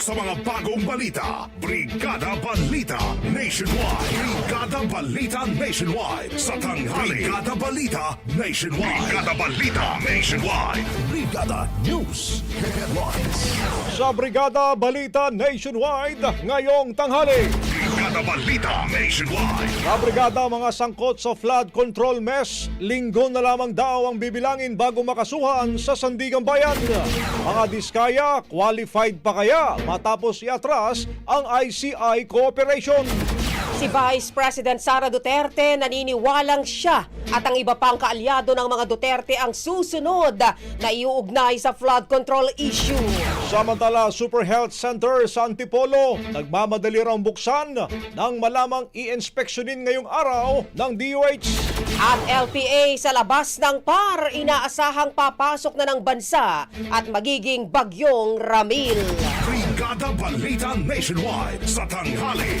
Siksik sa mga bagong balita. Brigada Balita Nationwide. Brigada Balita Nationwide. Sa tanghali. Brigada Balita Nationwide. Brigada Balita Nationwide. Brigada News Headlines. Sa Brigada Balita Nationwide, ngayong tanghali. Brigada Balita Nationwide. Sa Brigada mga sangkot sa flood control mesh, linggo na lamang daw ang bibilangin bago makasuhan sa Sandigang Bayan. Mga diskaya, qualified pa kaya matapos iatras ang ICI cooperation. Si Vice President Sara Duterte naniniwalang siya at ang iba pang kaalyado ng mga Duterte ang susunod na iuugnay sa flood control issue. Samantala, Super Health Center sa Antipolo, nagmamadali raw buksan nang malamang i-inspeksyonin ngayong araw ng DOH. Ang LPA sa labas ng PAR inaasahang papasok na ng bansa at magiging bagyong Ramil. Brigada Balita Nationwide. Sa tanghali.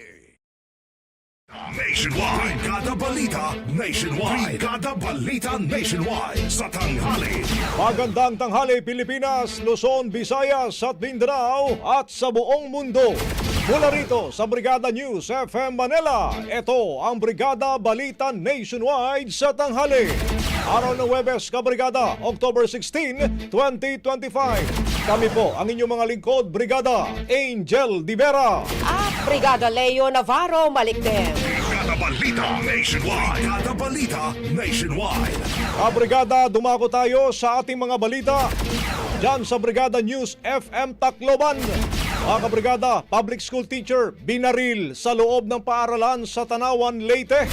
Nationwide. Brigada Balita Nationwide. Brigada Balita Nationwide. Sa tanghali. Magandang tanghali Pilipinas, Luzon, Visayas at Mindanao at sa buong mundo. Mula rito sa Brigada News FM Manila, ito ang Brigada Balita Nationwide sa tanghali. Araw ng Webes, Kabrigada, October 16, 2025. Kami po ang inyong mga lingkod, Brigada Angel Divera. At Brigada Leo Navarro Malikden. Brigada Balita Nationwide. Brigada Balita Nationwide. Kabrigada, dumako tayo sa ating mga balita. Diyan sa Brigada News FM Tacloban. Mga kabrigada, public school teacher binaril sa loob ng paaralan sa Tanawan, Leyte.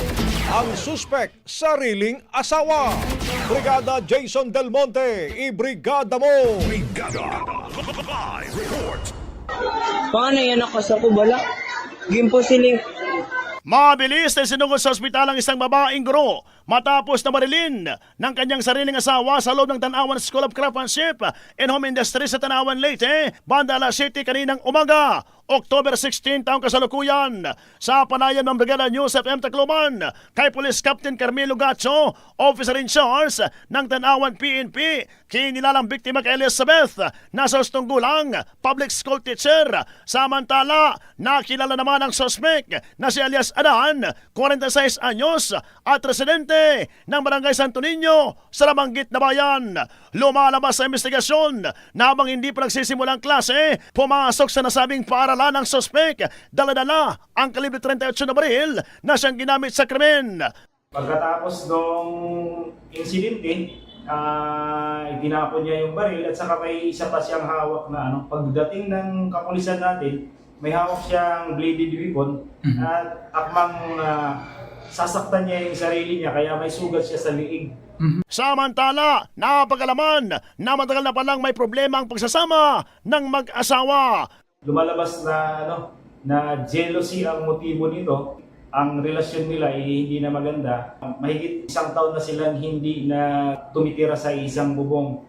Ang suspect, sariling asawa. Brigada Jason Del Monte, ibrigada mo! Brigada. Live report. Paano yan nakasako bala? Gimpo sila. Mabilis na sinugod sa ospital ang isang babaeng guro matapos na marilin ng kanyang sariling asawa sa loob ng Tanawan School of Craftsmanship and Home Industry sa Tanawan Leyte, Banda Alas City kaninang umaga. October 16 taong kasalukuyan sa panayan ng Brigada News FM Tacloban kay Police Captain Carmelo Gacho, officer in charge ng Tanawan PNP, kinilalang biktima kay Elizabeth na sa gulang, public school teacher. Samantala, nakilala naman ang suspect na si alias Adan, 46 anyos at residente ng Barangay Santo Niño sa Lamanggit na bayan. Lumalabas sa investigasyon na habang hindi pa nagsisimulang klase, pumasok sa nasabing paaralan ng suspect, dala-dala ang kalibre 38 na baril na siyang ginamit sa krimen. Pagkatapos nung insidente, ah itinapon niya yung baril at saka may isa pa siyang hawak na ano, pagdating ng kapulisan natin, may hawak siyang bladed weapon at akmang ah, sasaktan niya yung sarili niya kaya may sugat siya sa liig. Samantala, napagalaman na matagal na palang may problema ang pagsasama ng mag-asawa. Lumalabas na ano na jealousy ang motibo nito. Ang relasyon nila ay hindi na maganda. Mahigit isang taon na silang hindi na tumitira sa isang bubong.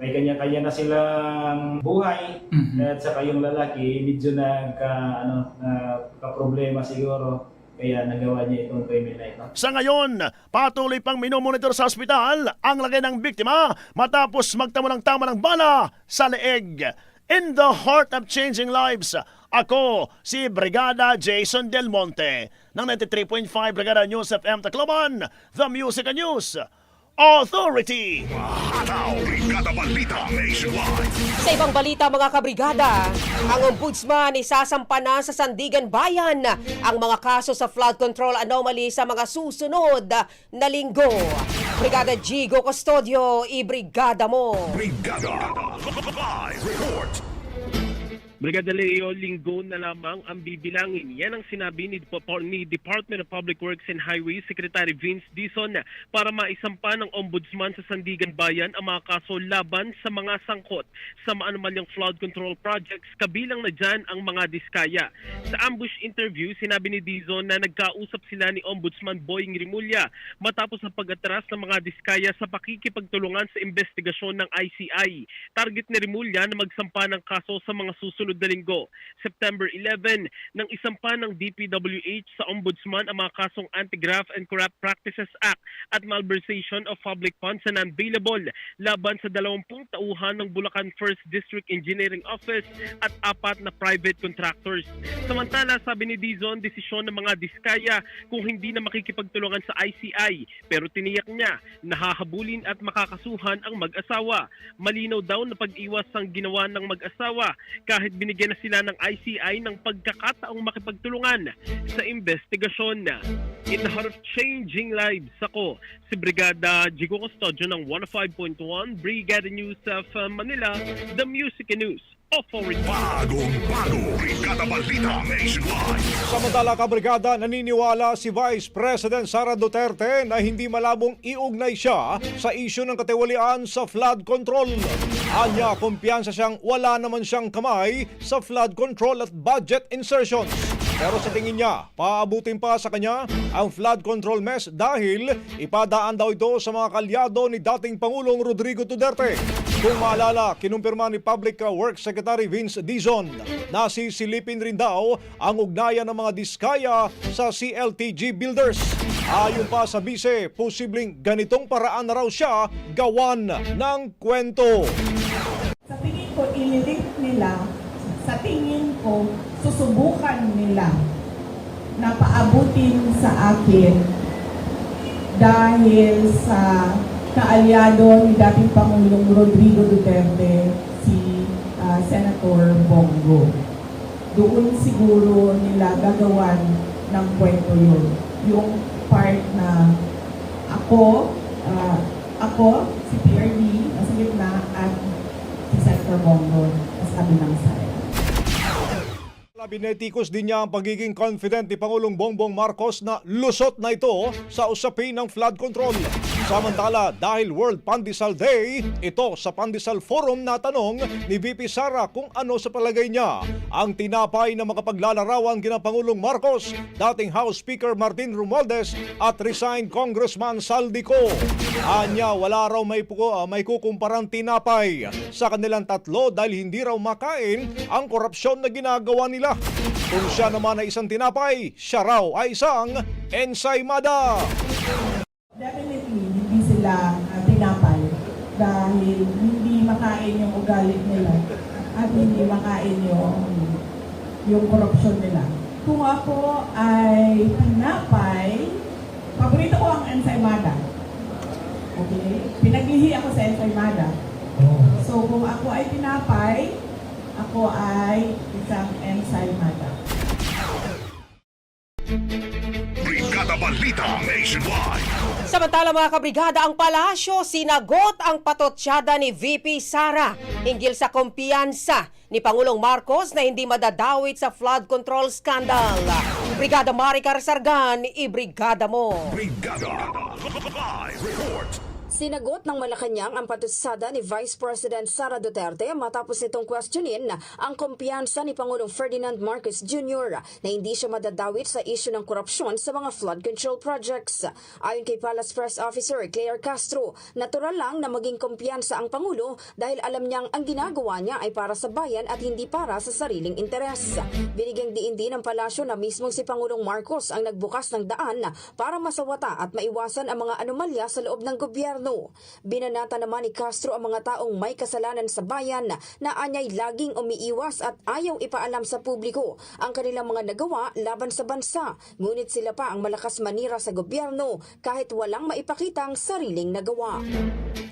May kanya-kanya na silang buhay at saka yung lalaki medyo nagka ano na problema siguro kaya nagawa niya itong krimen na ito. Sa ngayon, patuloy pang minomonitor sa ospital ang lagay ng biktima matapos magtamo ng tama ng bala sa leeg. In the heart of changing lives, ako si Brigada Jason Del Monte ng 93.5 Brigada News FM Tacloban, The Music and News Authority. Ataw, Brigada Balita Nationwide. Sa ibang balita mga kabrigada, ang ombudsman isasampa na sa Sandigan Bayan ang mga kaso sa flood control anomaly sa mga susunod na linggo. Brigada Gigo Custodio, ibrigada mo. Brigada Live Report. Brigada Leo, linggo na lamang ang bibilangin. Yan ang sinabi ni, ni Department of Public Works and Highways Secretary Vince Dizon para maisampa ng Ombudsman sa Sandigan Bayan ang mga kaso laban sa mga sangkot sa maanumalyang flood control projects kabilang na dyan ang mga diskaya. Sa ambush interview, sinabi ni Dizon na nagkausap sila ni Ombudsman Boying Rimulya matapos ang pag-atras ng mga diskaya sa pakikipagtulungan sa investigasyon ng ICI. Target ni Rimulya na magsampa ng kaso sa mga susunod na linggo. September 11, nang isampa ng DPWH sa Ombudsman ang mga kasong Anti-Graft and Corrupt Practices Act at malversation of public funds na unbailable laban sa 20 tauhan ng Bulacan First District Engineering Office at apat na private contractors. Samantala, sabi ni Dizon, desisyon ng mga diskaya kung hindi na makikipagtulungan sa ICI pero tiniyak niya na hahabulin at makakasuhan ang mag-asawa. Malinaw daw na pag-iwas ang ginawa ng mag-asawa kahit binigyan na sila ng ICI ng pagkakataong makipagtulungan sa investigasyon. In the heart of changing lives ako, si Brigada Jigo Custodio ng 105.1 Brigada News of Manila, The Music and News. Bagong bago. Brigada Balita Nationwide. Samantala kabrigada, naniniwala si Vice President Sara Duterte na hindi malabong iugnay siya sa isyu ng katiwalian sa flood control. Anya, kumpiyansa siyang wala naman siyang kamay sa flood control at budget insertions. Pero sa tingin niya, paabutin pa sa kanya ang flood control mess dahil ipadaan daw ito sa mga kalyado ni dating Pangulong Rodrigo Duterte. Kung maalala, kinumpirma ni Public Works Secretary Vince Dizon na sisilipin rin daw ang ugnayan ng mga diskaya sa CLTG Builders. Ayon pa sa bise, posibleng ganitong paraan na raw siya gawan ng kwento. Ililit nila, sa tingin ko, susubukan nila na paabutin sa akin dahil sa kaalyado ni dating Pangulong Rodrigo Duterte, si ah, Senator Bongo. Doon siguro nila gagawan ng kwento yun. Yung part na ako, ah, ako, si PRD, nasa gitna, at si Senator Bongo, nasa kabilang side. Binetikos din niya ang pagiging confident ni Pangulong Bongbong Marcos na lusot na ito sa usapin ng flood control. Samantala, dahil World Pandesal Day, ito sa Pandesal Forum na tanong ni VP Sara kung ano sa palagay niya ang tinapay na makapaglalarawan kina Pangulong Marcos, dating House Speaker Martin Romualdez at resigned Congressman Saldico. Anya, wala raw may, puko, ah, may kukumparang tinapay sa kanilang tatlo dahil hindi raw makain ang korupsyon na ginagawa nila. Kung siya naman ay isang tinapay, siya raw ay isang ensaymada. Definitely, sila uh, tinapay dahil hindi makain yung ugali nila at hindi makain yung yung korupsyon nila. Kung ako ay tinapay, paborito ko ang ensaymada. Okay? Pinaglihi ako sa ensaymada. So kung ako ay tinapay, ako ay isang ensaymada. Brigada Balita Nationwide. Samantala mga kabrigada, ang palasyo sinagot ang patotsyada ni VP Sara hinggil sa kumpiyansa ni Pangulong Marcos na hindi madadawit sa flood control scandal. Brigada Maricar Sargan, ibrigada mo. Brigada. Live report. Sinagot ng Malacanang ang patusada ni Vice President Sara Duterte matapos nitong questionin ang kumpiyansa ni Pangulong Ferdinand Marcos Jr. na hindi siya madadawit sa isyu ng korupsyon sa mga flood control projects. Ayon kay Palace Press Officer Claire Castro, natural lang na maging kumpiyansa ang Pangulo dahil alam niyang ang ginagawa niya ay para sa bayan at hindi para sa sariling interes. Binigyang diin din ng palasyo na mismong si Pangulong Marcos ang nagbukas ng daan para masawata at maiwasan ang mga anomalya sa loob ng gobyerno. Binanata naman ni Castro ang mga taong may kasalanan sa bayan na anyay laging umiiwas at ayaw ipaalam sa publiko ang kanilang mga nagawa laban sa bansa. Ngunit sila pa ang malakas manira sa gobyerno kahit walang maipakitang sariling nagawa.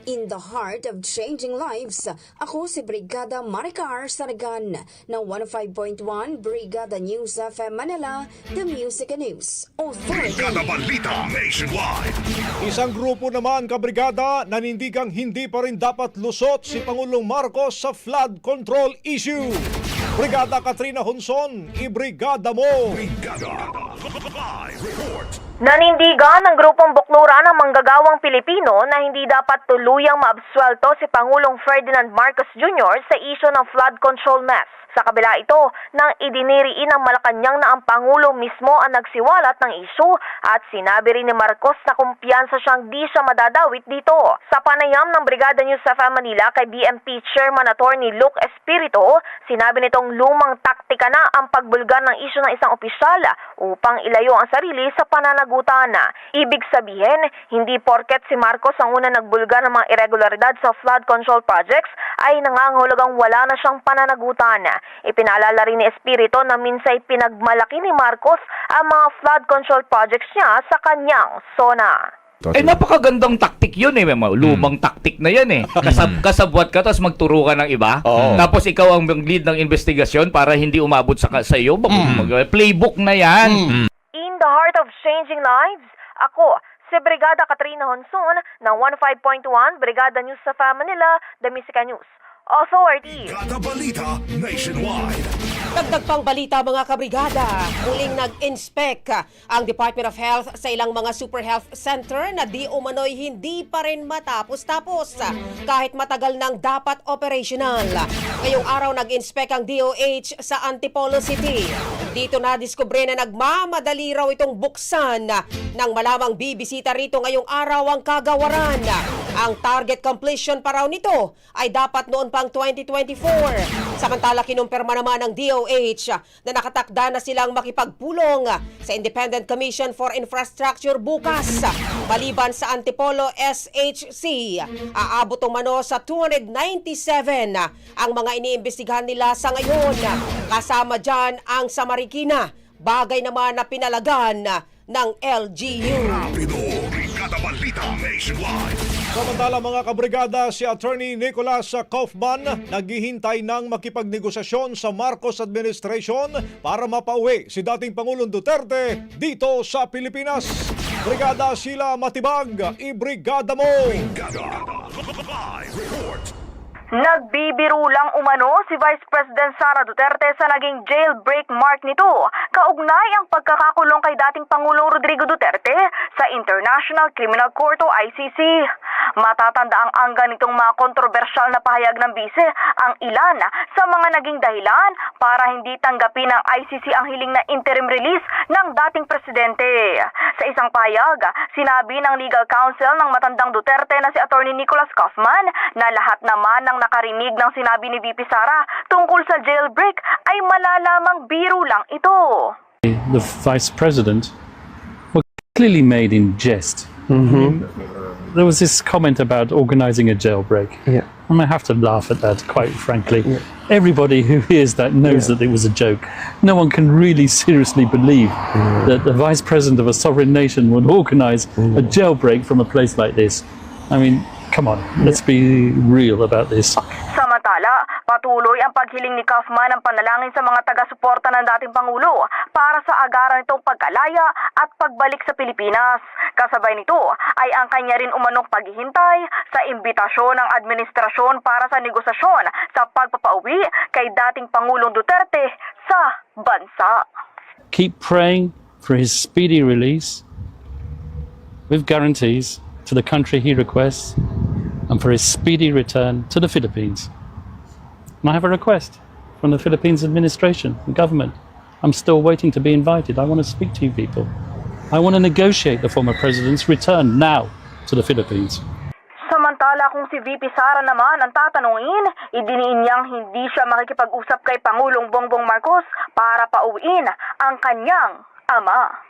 In the heart of changing lives, ako si Brigada Maricar Saragan ng 105.1 Brigada News FM Manila, The Music and News Authority. Brigada Balita Nationwide. Isang grupo naman, kabrigada, nanindigang hindi pa rin dapat lusot si Pangulong Marcos sa flood control issue. Brigada Katrina Hunson, ibrigada mo! Brigada. Live. Nanindigan ng grupong bukluran ng manggagawang Pilipino na hindi dapat tuluyang maabswelto si Pangulong Ferdinand Marcos Jr. sa isyo ng flood control mess. Sa kabila ito, nang idiniriin ng Malacanang na ang Pangulo mismo ang nagsiwalat ng isu at sinabi rin ni Marcos na kumpiyansa siyang di siya madadawit dito. Sa panayam ng Brigada News sa Manila kay BMP Chairman Attorney Luke Espirito, sinabi nitong lumang taktika na ang pagbulgar ng isyu ng isang opisyal upang ilayo ang sarili sa pananagutan. Ibig sabihin, hindi porket si Marcos ang una nagbulgar ng mga irregularidad sa flood control projects ay nangangahulugang wala na siyang pananagutan. Ipinaalala rin ni Espirito na minsay pinagmalaki ni Marcos ang mga flood control projects niya sa kanyang zona. Eh, napakagandang taktik yun eh. May mga Lumang taktik na yan eh. Kasab kasabwat ka, tapos magturo ka ng iba. Oo. Tapos ikaw ang lead ng investigasyon para hindi umabot sa, sa iyo. Mag- playbook na yan. In the heart of changing lives, ako, si Brigada Katrina Honson ng 15.1 Brigada News sa Manila, The Musica News. Authority. Brigada Balita Nationwide. Dagdag pang balita mga kabrigada, muling nag-inspect ang Department of Health sa ilang mga super health center na di umano'y hindi pa rin matapos-tapos kahit matagal nang dapat operational. Ngayong araw nag-inspect ang DOH sa Antipolo City. Dito na diskubre na nagmamadali raw itong buksan nang malamang bibisita rito ngayong araw ang kagawaran. Ang target completion pa raw nito ay dapat noon pang 2024. Samantala kinumpirma naman ng DOH na nakatakda na silang makipagpulong sa Independent Commission for Infrastructure bukas. Maliban sa Antipolo SHC, aabot umano sa 297 ang mga iniimbestigahan nila sa ngayon. Kasama dyan ang sa Marikina, bagay naman na pinalagan ng LGU. Rapido. Nationwide. Samantala mga kabrigada, si Attorney Nicholas Kaufman naghihintay ng makipagnegosasyon sa Marcos Administration para mapauwi si dating Pangulong Duterte dito sa Pilipinas. Brigada Sila Matibag, ibrigada mo! Brigada. Live report. Nagbibiro lang umano si Vice President Sara Duterte sa naging jailbreak mark nito. Kaugnay ang pagkakakulong kay dating Pangulong Rodrigo Duterte sa International Criminal Court o ICC. Matatanda ang angga nitong mga kontrobersyal na pahayag ng bise ang ilan sa mga naging dahilan para hindi tanggapin ng ICC ang hiling na interim release ng dating presidente. Sa isang pahayag, sinabi ng legal counsel ng matandang Duterte na si Attorney Nicholas Kaufman na lahat naman ng nakarinig ng sinabi ni VP Sara tungkol sa jailbreak ay malalamang biro lang ito. the vice president were clearly made in jest. There was this comment about organizing a jailbreak. Yeah. And I have to laugh at that, quite frankly. Everybody who hears that knows that it was a joke. No one can really seriously believe that the vice president of a sovereign nation would organize a jailbreak from a place like this. I mean, come on, let's be real about this. Samantala, patuloy ang paghiling ni Kaufman ng panalangin sa mga taga-suporta ng dating Pangulo para sa agaran nitong pagkalaya at pagbalik sa Pilipinas. Kasabay nito ay ang kanya rin umanong paghihintay sa imbitasyon ng administrasyon para sa negosasyon sa pagpapauwi kay dating Pangulong Duterte sa bansa. Keep praying for his speedy release with guarantees to the country he requests and for his speedy return to the Philippines. And I have a request from the Philippines administration, the government. I'm still waiting to be invited. I want to speak to you people. I want to negotiate the former president's return now to the Philippines. Samantala kung si VP Sara naman ang tatanungin, idiniin niyang hindi siya makikipag-usap kay Pangulong Bongbong Marcos para pauwiin ang kanyang ama.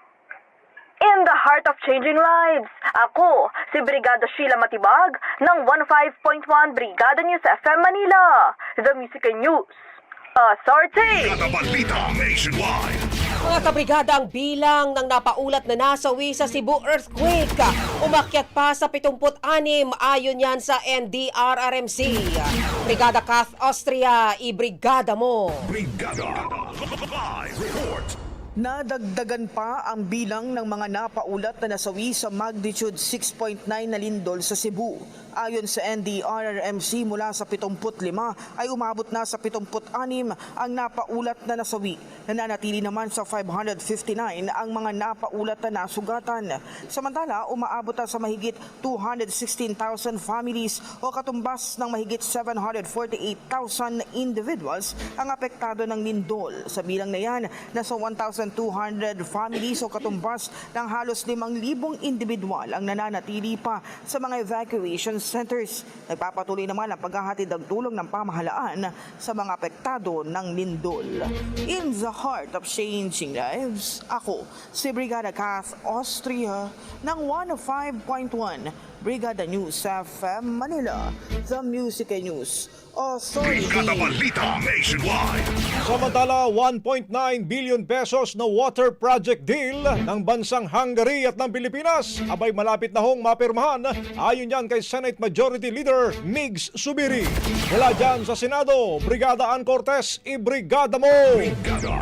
In the heart of changing lives, ako si Brigada Sheila Matibag ng 15.1 Brigada News FM Manila, The Music and News. Authority! Brigada Balita Nationwide. Mga kabrigada, ang bilang ng napaulat na nasawi sa Cebu earthquake umakyat pa sa 76 ayon yan sa NDRRMC. Brigada Kath Austria, ibrigada mo. Brigada. Live report. Nadagdagan pa ang bilang ng mga napaulat na nasawi sa magnitude 6.9 na lindol sa Cebu. Ayon sa NDRRMC mula sa 75 ay umabot na sa 76 ang napaulat na nasawi. Nananatili naman sa 559 ang mga napaulat na nasugatan. Samantala, umaabot na sa mahigit 216,000 families o katumbas ng mahigit 748,000 individuals ang apektado ng lindol. Sa bilang na yan, nasa 1,200 families o katumbas ng halos 5,000 individual ang nananatili pa sa mga evacuation centers. Nagpapatuloy naman ang paghahatid ng tulong ng pamahalaan sa mga apektado ng lindol. In the heart of changing lives, ako si Brigada Kath Austria ng 105.1 Brigada News FM Manila, The Music and News Authority. Brigada Balita Nationwide. Samantala, 1.9 billion pesos na water project deal ng bansang Hungary at ng Pilipinas abay malapit na hong mapirmahan ayon yan kay Senate Majority Leader Migs Subiri. Mula dyan sa Senado, Brigada Ann Cortez, ibrigada mo! Brigada.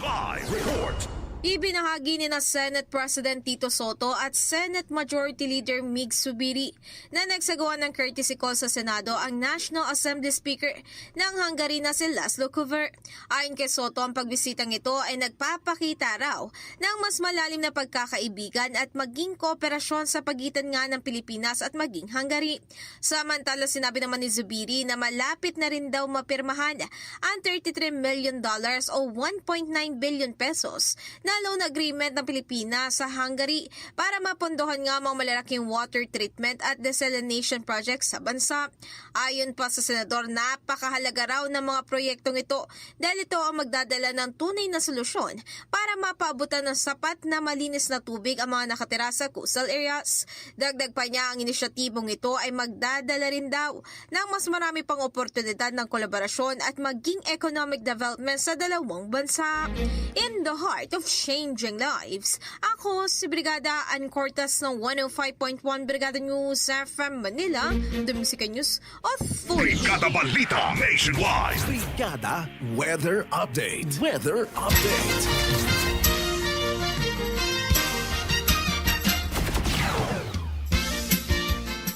Live report. Ibinahagi ni na Senate President Tito Soto at Senate Majority Leader Mig Subiri na nagsagawa ng courtesy call sa Senado ang National Assembly Speaker ng Hungary na si Laszlo Kuver. Ayon kay Soto, ang pagbisitang ito ay nagpapakita raw ng mas malalim na pagkakaibigan at maging kooperasyon sa pagitan nga ng Pilipinas at maging Hungary. Samantala, sinabi naman ni Zubiri na malapit na rin daw mapirmahan ang 33 million dollars o 1.9 billion pesos na loan agreement ng Pilipinas sa Hungary para mapondohan nga mga malalaking water treatment at desalination projects sa bansa. Ayon pa sa senador, napakahalaga raw ng mga proyektong ito dahil ito ang magdadala ng tunay na solusyon para mapaabutan ng sapat na malinis na tubig ang mga nakatira sa coastal areas. Dagdag pa niya ang inisyatibong ito ay magdadala rin daw ng mas marami pang oportunidad ng kolaborasyon at maging economic development sa dalawang bansa. In the heart of changing lives, ako si Brigada Ann Cortas ng 105.1 Brigada News FM Manila, The Music News Authority. Brigada Balita Nationwide. Brigada Weather Update. Weather Update.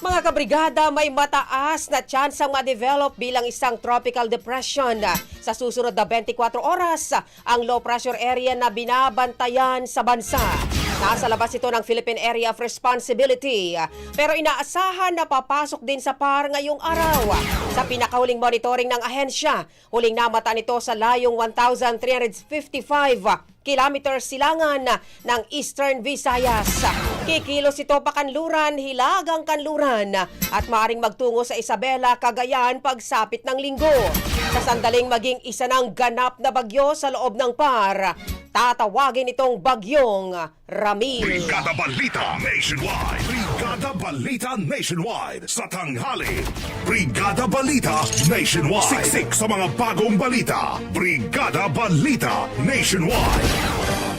Mga kabrigada, may mataas na chance ang ma-develop bilang isang tropical depression. Sa susunod na 24 oras, ang low pressure area na binabantayan sa bansa. Nasa labas ito ng Philippine Area of Responsibility. Pero inaasahan na papasok din sa PAR ngayong araw. Sa pinakahuling monitoring ng ahensya, huling namata nito sa layong 1,355 kilometers silangan ng Eastern Visayas. Kikilos ito pa kanluran, hilagang kanluran at maaring magtungo sa Isabela, Cagayan pagsapit ng linggo. Sa sandaling maging isa ng ganap na bagyo sa loob ng PAR, tatawagin itong bagyong Ramil. Brigada Balita Nationwide. Brigada Balita Nationwide. Sa tanghali. Brigada Balita Nationwide. Siksik sa mga bagong balita. Brigada Balita Nationwide.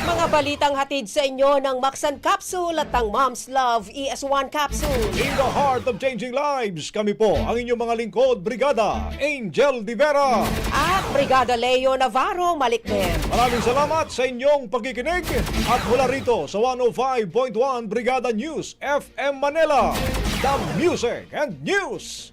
Mga balitang hatid sa inyo ng Maxan Capsule at ang Mom's Love ES1 Capsule. In the heart of changing lives, kami po ang inyong mga lingkod, Brigada Angel Di Vera. At Brigada Leo Navarro Malikmen. Maraming salamat sa inyong pagkikinig at mula rito sa 105.1 Brigada News FM Manila, the Music and News